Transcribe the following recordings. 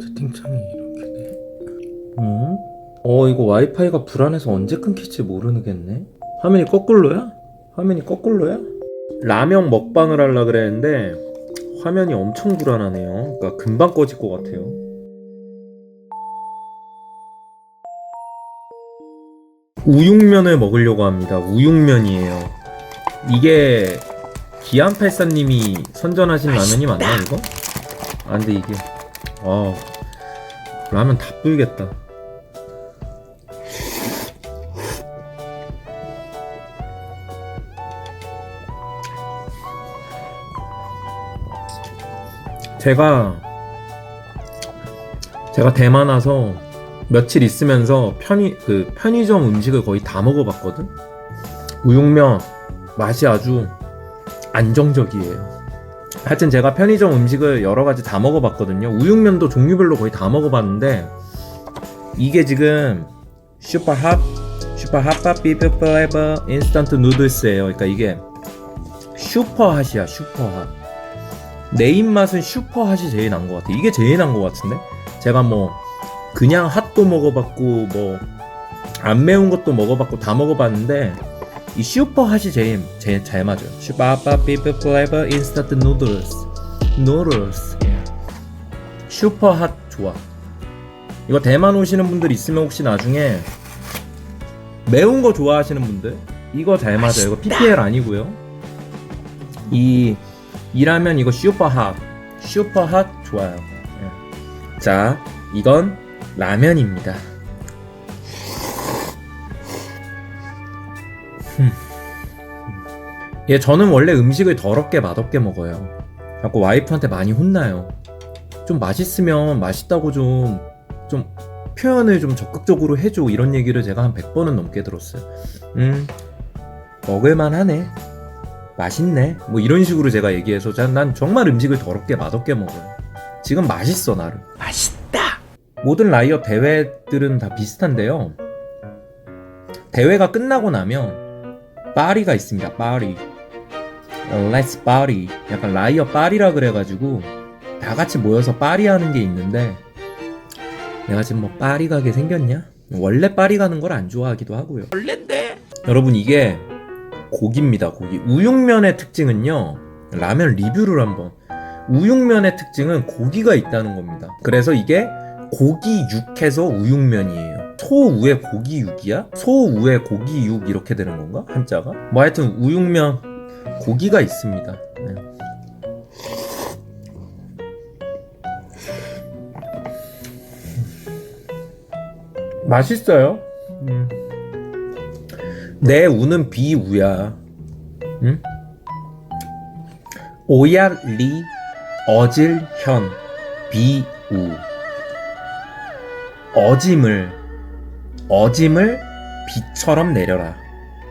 채팅창이 이렇게 돼. 응? 어 이거 와이파이가 불안해서 언제 끊길지 모르겠네. 화면이 거꾸로야? 화면이 거꾸로야? 라면 먹방을 하려 그랬는데 화면이 엄청 불안하네요. 그러니까 금방 꺼질 것 같아요. 우육면을 먹으려고 합니다. 우육면이에요. 이게 기안팔사님이 선전하신 라면이 맞나 이거? 아 근데 이게 아 라면 다 불겠다. 제가 제가 대만 와서 며칠 있으면서 편의 그 편의점 음식을 거의 다 먹어봤거든. 우육면 맛이 아주 안정적이에요. 하여튼 제가 편의점 음식을 여러 가지 다 먹어봤거든요. 우육면도 종류별로 거의 다 먹어봤는데 이게 지금 슈퍼 핫 슈퍼 핫밥 비프 플레버 인스턴트 누들스예요. 그러니까 이게 슈퍼 핫이야 슈퍼 핫. 내 입맛은 슈퍼 핫이 제일 난 것 같아. 이게 제일 난 것 같은데 제가 뭐 그냥 핫도 먹어봤고 뭐 안 매운 것도 먹어봤고 다 먹어봤는데 이 슈퍼 핫이 제일 제일 잘 맞아요. 슈퍼 비프 플레버 인스턴트 누들스 누들스 슈퍼 핫 좋아. 이거 대만 오시는 분들 있으면 혹시 나중에 매운 거 좋아하시는 분들 이거 잘 맞아요. 이거 PPL 아니고요. 이 이라면 이거 슈퍼 핫 슈퍼 핫 좋아요. 예. 자 이건 라면입니다. 예, 저는 원래 음식을 더럽게 맛없게 먹어요. 자꾸 와이프한테 많이 혼나요. 좀 맛있으면 맛있다고 좀, 좀 표현을 좀 적극적으로 해줘. 이런 얘기를 제가 한 100번은 넘게 들었어요. 음, 먹을만 하네. 맛있네. 뭐 이런 식으로 제가 얘기해서 자, 난 정말 음식을 더럽게 맛없게 먹어요. 지금 맛있어, 나름. 맛있다! 모든 라이어 대회들은 다 비슷한데요. 대회가 끝나고 나면 파리가 있습니다. 파리. Let's party. 약간 라이어 파리라 그래가지고 다 같이 모여서 파리 하는 게 있는데 내가 지금 뭐 파리 가게 생겼냐? 원래 파리 가는 걸 안 좋아하기도 하고요. 원래인데. 여러분 이게 고기입니다. 고기. 우육면의 특징은요. 라면 리뷰를 한번. 우육면의 특징은 고기가 있다는 겁니다. 그래서 이게 고기 육해서 우육면이에요. 소우에 고기 육이야? 소우에 고기 육 이렇게 되는 건가? 한자가? 뭐 하여튼 우육면 고기가 있습니다. 네. 맛있어요. 음. 내 우는 비 우야. 응? 오야리 어질현 비우 어짐을 어짐을 비처럼 내려라.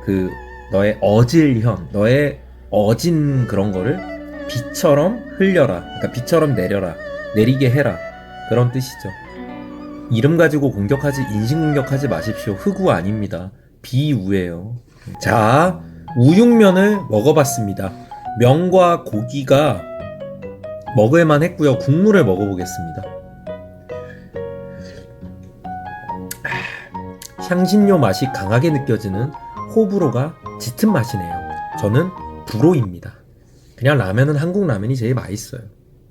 그 너의 어질현, 너의 어진 그런 거를 비처럼 흘려라. 그러니까 비처럼 내려라. 내리게 해라. 그런 뜻이죠. 이름 가지고 공격하지 인신 공격하지 마십시오. 흑우 아닙니다. 비우예요. 자, 우육면을 먹어봤습니다. 면과 고기가 먹을만 했고요. 국물을 먹어보겠습니다. 향신료 맛이 강하게 느껴지는 호불호가 짙은 맛이네요. 저는 불호입니다. 그냥 라면은 한국 라면이 제일 맛있어요.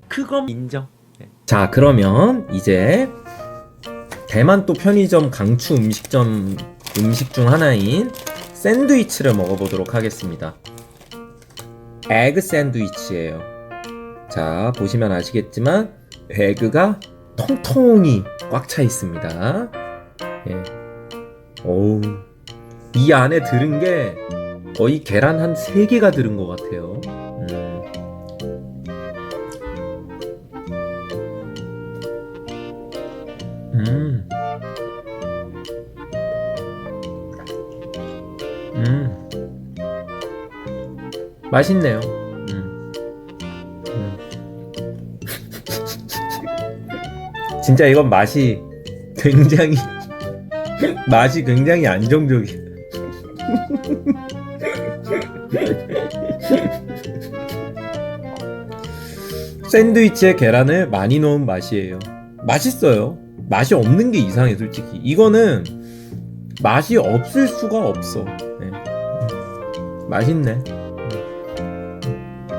그건 인정. 네. 자, 그러면 이제 대만 또 편의점 강추 음식점 음식 중 하나인 샌드위치를 먹어보도록 하겠습니다. 에그 샌드위치예요. 자, 보시면 아시겠지만 에그가 통통이 꽉 차 있습니다. 예. 오우. 이 안에 들은 게 거의 계란 한 3개가 들은 것 같아요. 음. 음. 음. 맛있네요. 음. 음. 진짜 이건 맛이 굉장히 맛이 굉장히 안정적이에요. 샌드위치에 계란을 많이 넣은 맛이에요. 맛있어요. 맛이 없는 게 이상해 솔직히. 이거는 맛이 없을 수가 없어. 네. 맛있네.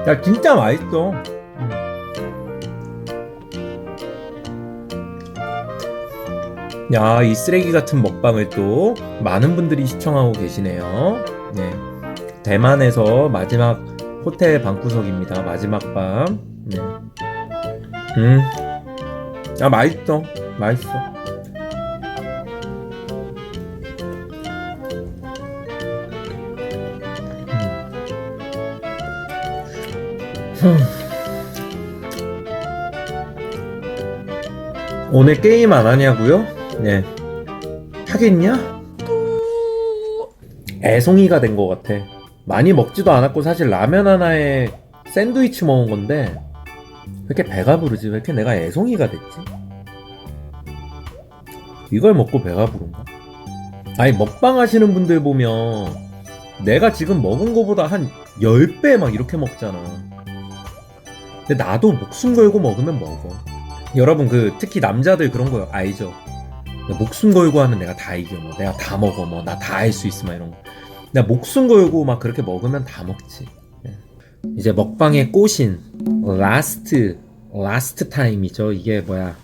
야 진짜 맛있어. 야, 이 쓰레기 같은 먹방을 또 많은 분들이 시청하고 계시네요. 네. 대만에서 마지막 호텔 방구석입니다. 마지막 밤. 네. 음. 아, 맛있어. 맛있어. 음. 오늘 게임 안 하냐고요? 네. 하겠냐? 애송이가 된 것 같아. 많이 먹지도 않았고 사실 라면 하나에 샌드위치 먹은 건데 왜 이렇게 배가 부르지? 왜 이렇게 내가 애송이가 됐지? 이걸 먹고 배가 부른가? 아니 먹방 하시는 분들 보면 내가 지금 먹은 거보다 한 10배 막 이렇게 먹잖아. 근데 나도 목숨 걸고 먹으면 먹어. 여러분 그 특히 남자들 그런 거 알죠? 목숨 걸고 하면 내가 다 이겨 뭐 내가 다 먹어 뭐 나 다 할 수 있어 막 이런 거 내가 목숨 걸고 막 그렇게 먹으면 다 먹지. 예. 이제 먹방의 꽃인 라스트 라스트 타임이죠. 이게 뭐야?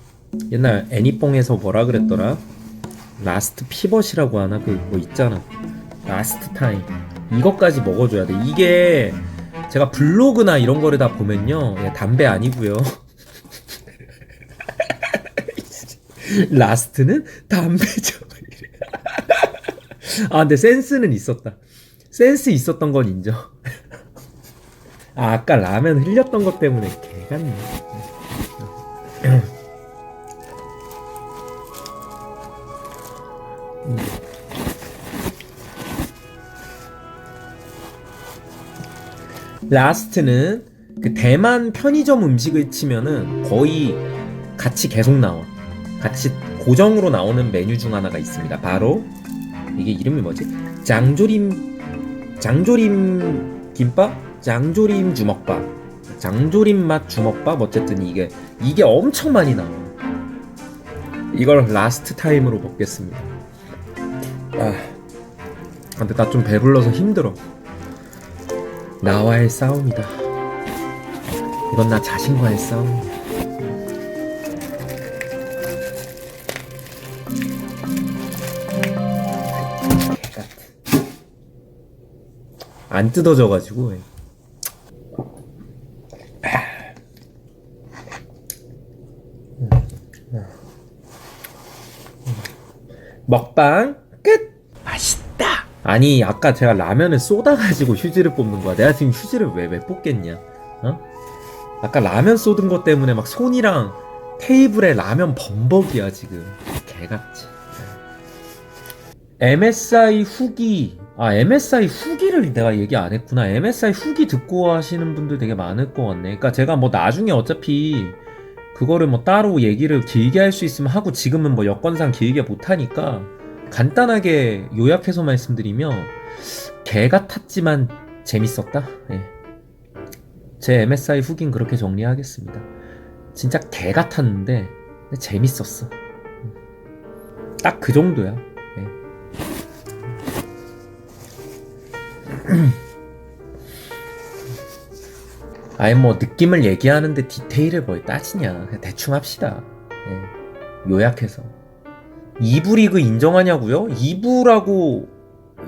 옛날 애니뽕에서 뭐라 그랬더라? 라스트 피벗이라고 하나? 그 뭐 있잖아. 라스트 타임 이것까지 먹어줘야 돼. 이게 제가 블로그나 이런 거를 다 보면요. 예, 담배 아니고요. 라스트는 담배죠. 아, 근데 센스는 있었다. 센스 있었던 건 인정. 아, 아까 라면 흘렸던 것 때문에 개같네. 라스트는 그 대만 편의점 음식을 치면은 거의 같이 계속 나와. 같이 고정으로 나오는 메뉴 중 하나가 있습니다. 바로 이게 이름이 뭐지? 장조림 장조림 김밥, 장조림 주먹밥, 장조림 맛 주먹밥 어쨌든 이게 이게 엄청 많이 나와. 이걸 라스트 타임으로 먹겠습니다. 아, 근데 나 좀 배불러서 힘들어. 나와의 싸움이다. 이건 나 자신과의 싸움 안 뜯어져가지고. 먹방 끝! 맛있다! 아니 아까 제가 라면을 쏟아가지고 휴지를 뽑는 거야. 내가 지금 휴지를 왜 왜 뽑겠냐? 어? 아까 라면 쏟은 것 때문에 막 손이랑 테이블에 라면 범벅이야 지금. 개같이 MSI 후기 아 MSI 후기를 내가 얘기 안 했구나. MSI 후기 듣고 하시는 분들 되게 많을 것 같네. 그러니까 제가 뭐 나중에 어차피 그거를 뭐 따로 얘기를 길게 할 수 있으면 하고 지금은 뭐 여건상 길게 못하니까 간단하게 요약해서 말씀드리면 개 같았지만 재밌었다? 예. 제 MSI 후기는 그렇게 정리하겠습니다. 진짜 개 같았는데 재밌었어. 딱 그 정도야 아예 뭐 느낌을 얘기하는데 디테일을 뭘 따지냐 대충 합시다 예. 요약해서 2부 리그 인정하냐고요? 2부라고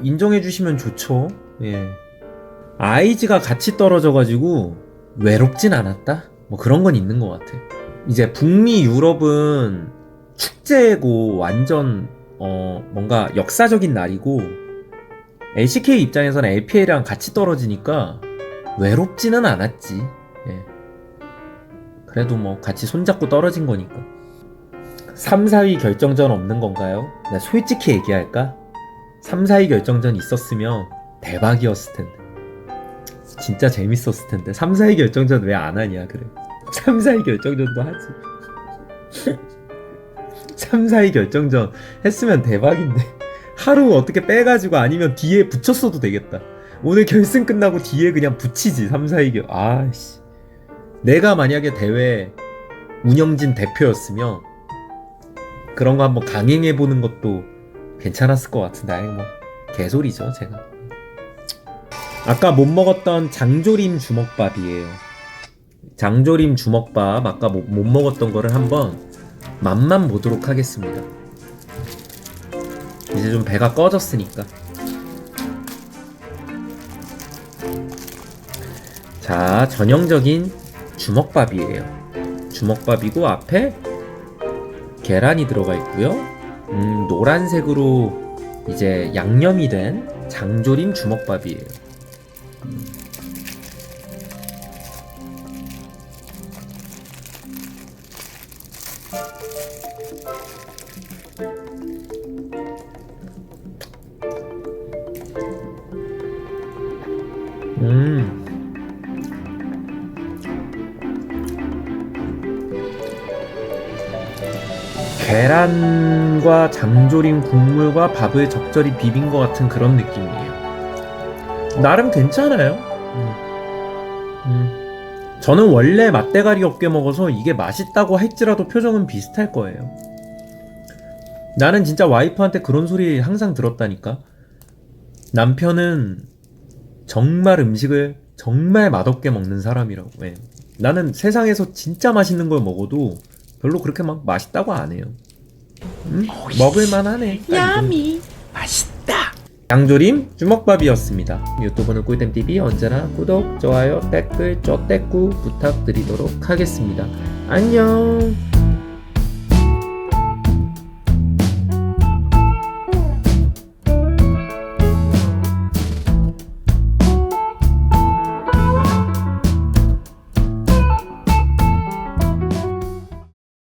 인정해 주시면 좋죠 예. 아이즈가 같이 떨어져가지고 외롭진 않았다? 뭐 그런 건 있는 것 같아 이제 북미 유럽은 축제고 완전 어 뭔가 역사적인 날이고 LCK 입장에서는 LPL이랑 같이 떨어지니까 외롭지는 않았지. 예. 그래도 뭐 같이 손잡고 떨어진 거니까. 3, 4위 결정전 없는 건가요? 나 솔직히 얘기할까? 3, 4위 결정전 있었으면 대박이었을 텐데. 진짜 재밌었을 텐데. 3, 4위 결정전 왜 안 하냐, 그래. 3, 4위 결정전도 하지. 3, 4위 결정전 했으면 대박인데. 하루 어떻게 빼가지고 아니면 뒤에 붙였어도 되겠다. 오늘 결승 끝나고 뒤에 그냥 붙이지 3, 4위결 아씨 내가 만약에 대회 운영진 대표였으면 그런 거 한번 강행해 보는 것도 괜찮았을 것 같은데 아이 뭐 개소리죠 제가. 아까 못 먹었던 장조림 주먹밥이에요. 장조림 주먹밥 아까 못, 못 먹었던 거를 한번 맛만 보도록 하겠습니다. 이제 좀 배가 꺼졌으니까. 자, 전형적인 주먹밥이에요. 주먹밥이고 앞에 계란이 들어가 있고요. 음, 노란색으로 이제 양념이 된 장조림 주먹밥이에요. 음. 계란과 장조림 국물과 밥을 적절히 비빈 것 같은 그런 느낌이에요. 나름 괜찮아요. 음. 음. 저는 원래 맛대가리 없게 먹어서 이게 맛있다고 할지라도 표정은 비슷할 거예요. 나는 진짜 와이프한테 그런 소리 항상 들었다니까. 남편은 정말 음식을 정말 맛없게 먹는 사람이라고. 예. 나는 세상에서 진짜 맛있는 걸 먹어도 별로 그렇게 막 맛있다고 안 해요. 음? 먹을만 하네. 딱 야미 맛있다 양조림 주먹밥이었습니다. 유튜브는 꿀잼TV 언제나 구독, 좋아요, 댓글, 쪼떼꾸 부탁드리도록 하겠습니다. 안녕!